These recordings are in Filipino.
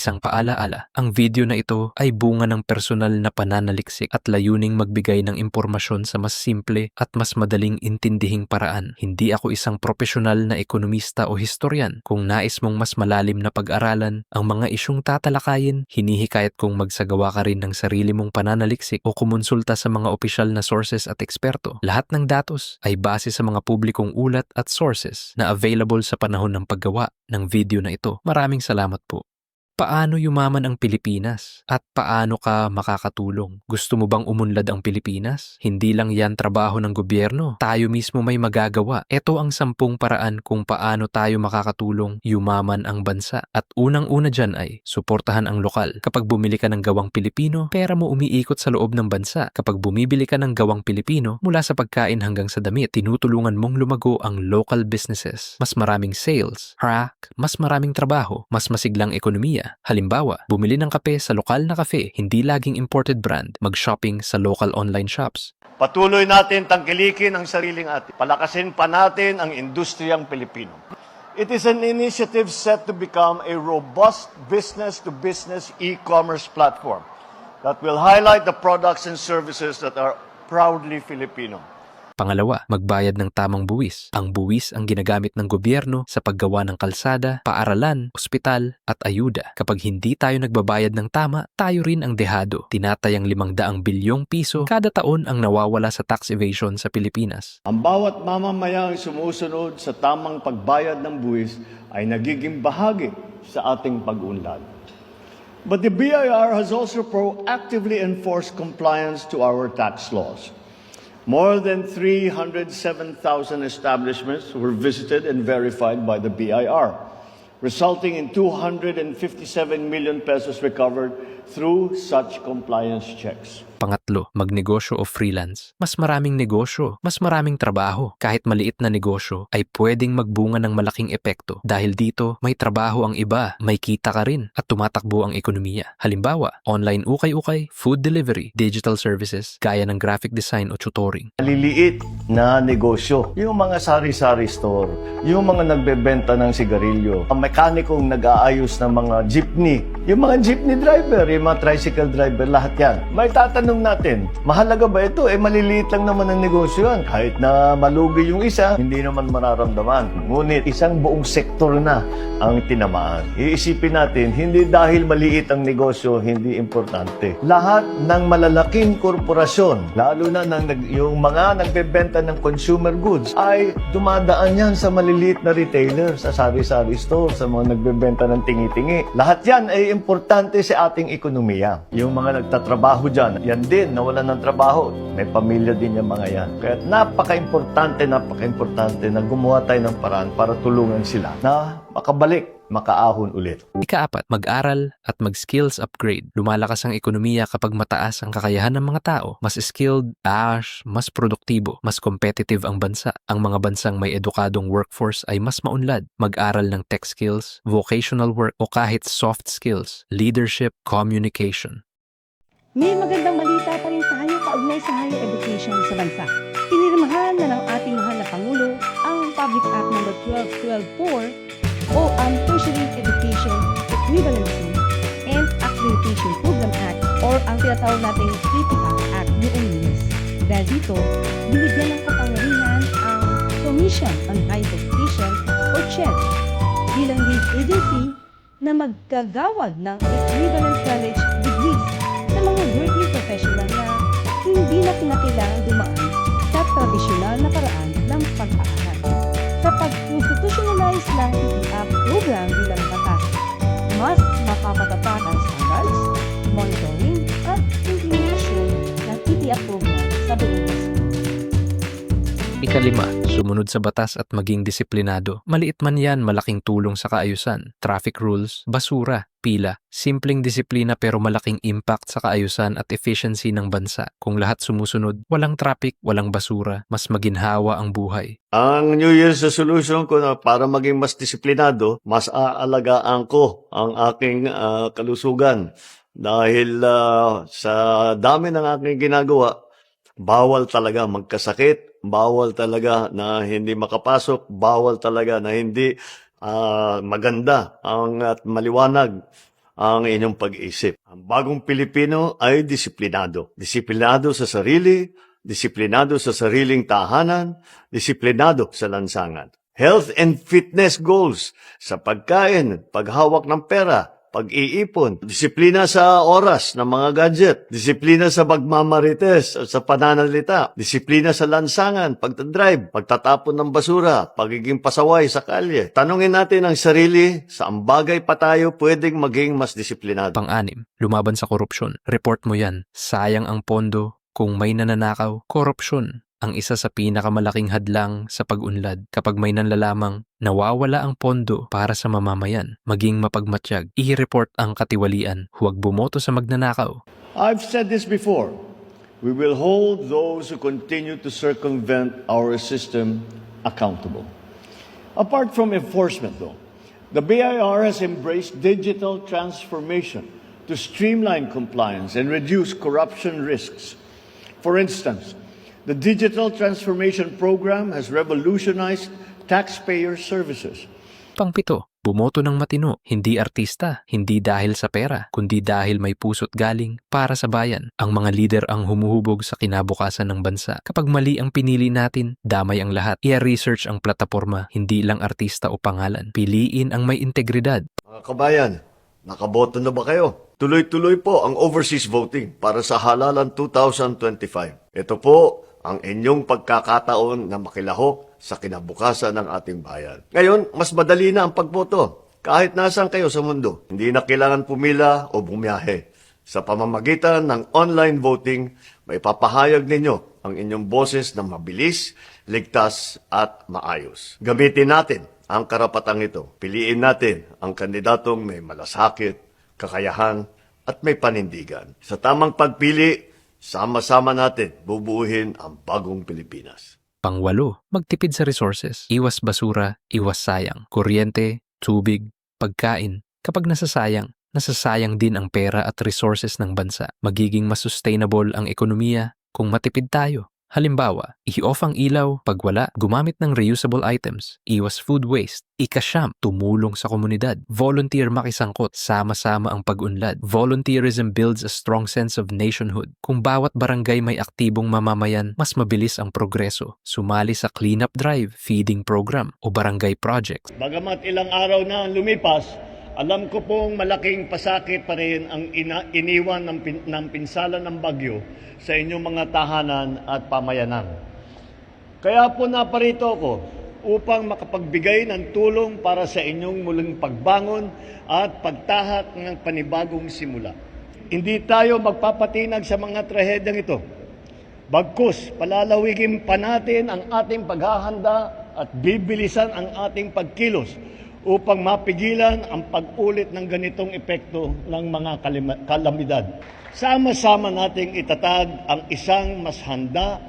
Isang paalaala, ang video na ito ay bunga ng personal na pananaliksik at layuning magbigay ng impormasyon sa mas simple at mas madaling intindihing paraan. Hindi ako isang profesional na ekonomista o historian. Kung nais mong mas malalim na pag-aralan ang mga isyong tatalakayin, hinihikayat kong magsagawa ka rin ng sarili mong pananaliksik o kumonsulta sa mga opisyal na sources at eksperto. Lahat ng datos ay base sa mga publikong ulat at sources na available sa panahon ng paggawa ng video na ito. Maraming salamat po. Paano yumaman ang Pilipinas? At paano ka makakatulong? Gusto mo bang umunlad ang Pilipinas? Hindi lang yan trabaho ng gobyerno. Tayo mismo may magagawa. Ito ang sampung paraan kung paano tayo makakatulong yumaman ang bansa. At unang-una dyan ay suportahan ang lokal. Kapag bumili ka ng gawang Pilipino, pera mo umiikot sa loob ng bansa. Kapag bumibili ka ng gawang Pilipino, mula sa pagkain hanggang sa damit, tinutulungan mong lumago ang local businesses. Mas maraming sales, hack, mas maraming trabaho, mas masiglang ekonomiya. Halimbawa, bumili ng kape sa lokal na kafe, hindi laging imported brand, mag-shopping sa local online shops. Patuloy natin tangkilikin ang sariling atin. Palakasin pa natin ang industriyang Pilipino. It is an initiative set to become a robust business-to-business e-commerce platform that will highlight the products and services that are proudly Filipino. Pangalawa, magbayad ng tamang buwis. Ang buwis ang ginagamit ng gobyerno sa paggawa ng kalsada, paaralan, ospital at ayuda. Kapag hindi tayo nagbabayad ng tama, tayo rin ang dehado. Tinatayang 500 bilyong piso kada taon ang nawawala sa tax evasion sa Pilipinas. Ang bawat mamamayang sumusunod sa tamang pagbayad ng buwis ay nagiging bahagi sa ating pag-unlad. But the BIR has also proactively enforced compliance to our tax laws. More than 307,000 establishments were visited and verified by the BIR, resulting in 257 million pesos recovered through such compliance checks. Pangatlo, magnegosyo o freelance. Mas maraming negosyo, mas maraming trabaho. Kahit maliit na negosyo ay pwedeng magbunga ng malaking epekto. Dahil dito, may trabaho ang iba, may kita ka rin, at tumatakbo ang ekonomiya. Halimbawa, online ukay-ukay, food delivery, digital services, gaya ng graphic design o tutoring. Maliliit na negosyo. Yung mga sari-sari store, yung mga nagbebenta ng sigarilyo, ang mekanikong nag-aayos ng mga jeepney, yung mga jeepney driver, yung mga tricycle driver, lahat yan. May tatanong natin, mahalaga ba ito? Eh, maliliit lang naman ang negosyo yan. Kahit na malugi yung isa, hindi naman mararamdaman. Ngunit isang buong sektor na ang tinamaan. Iisipin natin, hindi dahil maliit ang negosyo, hindi importante. Lahat ng malalaking korporasyon, lalo na ng, yung mga nagbebenta ng consumer goods, ay dumadaan yan sa maliliit na retailer, sa sari-sari store, sa mga nagbebenta ng tingi-tingi. Lahat yan ay importante sa ating ekonomiya. Yung mga nagtatrabaho dyan, yan din, nawalan ng trabaho. May pamilya din yung mga yan. Kaya napaka-importante, napaka-importante na gumawa tayo ng paraan para tulungan sila na makabalik, makaahon ulit. Ikaapat, mag-aral at mag-skills upgrade. Lumalakas ang ekonomiya kapag mataas ang kakayahan ng mga tao. Mas skilled, ash, mas produktibo, mas competitive ang bansa. Ang mga bansang may edukadong workforce ay mas maunlad. Mag-aral ng tech skills, vocational work o kahit soft skills, leadership, communication. May magandang balita pa rin tayo kaugnay sa higher education sa bansa. Pinirmahan na ng ating mahal na Pangulo ang Public Act No. 12124 o ang Tertiary Education Equivalency and Accreditation Program Act or ang tinatawag nating TTAC Act noong Lunes. Dahil dito, binigyan ng kapangyarihan ang Commission on Higher Education o CHED bilang lead agency na maggagawad ng equivalent college working professional na hindi na kinakailangan dumaan sa tradisyonal na paraan ng pag-aaral. Sa pag-institutionalize ng TTAP program Ikalima, sumunod sa batas at maging disiplinado. Maliit man yan, malaking tulong sa kaayusan. Traffic rules, basura, pila. Simpleng disiplina pero malaking impact sa kaayusan at efficiency ng bansa. Kung lahat sumusunod, walang traffic, walang basura, mas maginhawa ang buhay. Ang New Year's resolution ko na para maging mas disiplinado, mas aalagaan ko ang aking ah, kalusugan. Dahil ah, sa dami ng aking ginagawa, bawal talaga magkasakit, bawal talaga na hindi makapasok, bawal talaga na hindi ah, maganda ang at maliwanag ang inyong pag-iisip. Ang bagong Pilipino ay disiplinado. Disiplinado sa sarili, disiplinado sa sariling tahanan, disiplinado sa lansangan. Health and fitness goals sa pagkain, paghawak ng pera, pag-iipon, disiplina sa oras ng mga gadget, disiplina sa pagmamarites at sa pananalita, disiplina sa lansangan, pagdadrive, pagtatapon ng basura, pagiging pasaway sa kalye. Tanungin natin ang sarili, saan bagay pa tayo pwedeng maging mas disiplinado. Pang-anim, lumaban sa korupsyon. Report mo yan. Sayang ang pondo. Kung may nananakaw, korupsyon ang isa sa pinakamalaking hadlang sa pag-unlad. Kapag may nanlalamang, nawawala ang pondo para sa mamamayan. Maging mapagmatsyag, i-report ang katiwalian. Huwag bumoto sa magnanakaw. I've said this before. We will hold those who continue to circumvent our system accountable. Apart from enforcement, though, the BIR has embraced digital transformation to streamline compliance and reduce corruption risks. For instance, the Digital Transformation Program has revolutionized taxpayer services. Pangpito, bumoto ng matino, hindi artista, hindi dahil sa pera, kundi dahil may puso't galing para sa bayan. Ang mga lider ang humuhubog sa kinabukasan ng bansa. Kapag mali ang pinili natin, damay ang lahat. I-research ang plataforma, hindi lang artista o pangalan. Piliin ang may integridad. Mga kabayan, nakaboto na ba kayo? Tuloy-tuloy po ang overseas voting para sa halalan 2025. Ito po ang inyong pagkakataon na makilahok sa kinabukasan ng ating bayan. Ngayon, mas madali na ang pagboto. Kahit nasan kayo sa mundo, hindi na kailangan pumila o bumiyahe. Sa pamamagitan ng online voting, may papahayag ninyo ang inyong boses na mabilis, ligtas at maayos. Gamitin natin ang karapatang ito. Piliin natin ang kandidatong may malasakit, kakayahan at may panindigan. Sa tamang pagpili, sama-sama natin bubuuhin ang bagong Pilipinas. Pangwalo, magtipid sa resources. Iwas basura, iwas sayang. Kuryente, tubig, pagkain. Kapag nasasayang, nasasayang din ang pera at resources ng bansa. Magiging mas sustainable ang ekonomiya kung matipid tayo. Halimbawa, i-off ang ilaw pag wala, gumamit ng reusable items, iwas food waste, ikasyam, tumulong sa komunidad, volunteer makisangkot, sama-sama ang pag-unlad. Volunteerism builds a strong sense of nationhood. Kung bawat barangay may aktibong mamamayan, mas mabilis ang progreso. Sumali sa cleanup drive, feeding program, o barangay projects. Bagamat ilang araw na lumipas, alam ko pong malaking pasakit pa rin ang ina- iniwan ng, pin- ng pinsalan ng bagyo sa inyong mga tahanan at pamayanan. Kaya po naparito ako upang makapagbigay ng tulong para sa inyong muling pagbangon at pagtahak ng panibagong simula. Hindi tayo magpapatinag sa mga trahedyang ito. Bagkus, palalawigin pa natin ang ating paghahanda at bibilisan ang ating pagkilos upang mapigilan ang pag-ulit ng ganitong epekto ng mga kalamidad. Sama-sama nating itatag ang isang mas handa,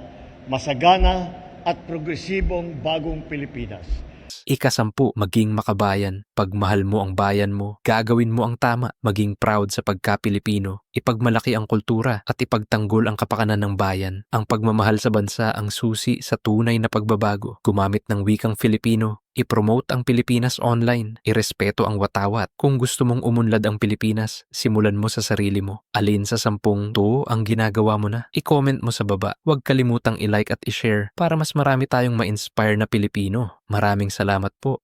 masagana at progresibong bagong Pilipinas. Ikasampu, maging makabayan. Pagmahal mo ang bayan mo, gagawin mo ang tama, maging proud sa pagka-Pilipino, ipagmalaki ang kultura at ipagtanggol ang kapakanan ng bayan. Ang pagmamahal sa bansa ang susi sa tunay na pagbabago. Gumamit ng wikang Filipino, ipromote ang Pilipinas online, irespeto ang watawat. Kung gusto mong umunlad ang Pilipinas, simulan mo sa sarili mo. Alin sa sampung to ang ginagawa mo na? I-comment mo sa baba. Huwag kalimutang i-like at i-share para mas marami tayong ma-inspire na Pilipino. Maraming salamat po.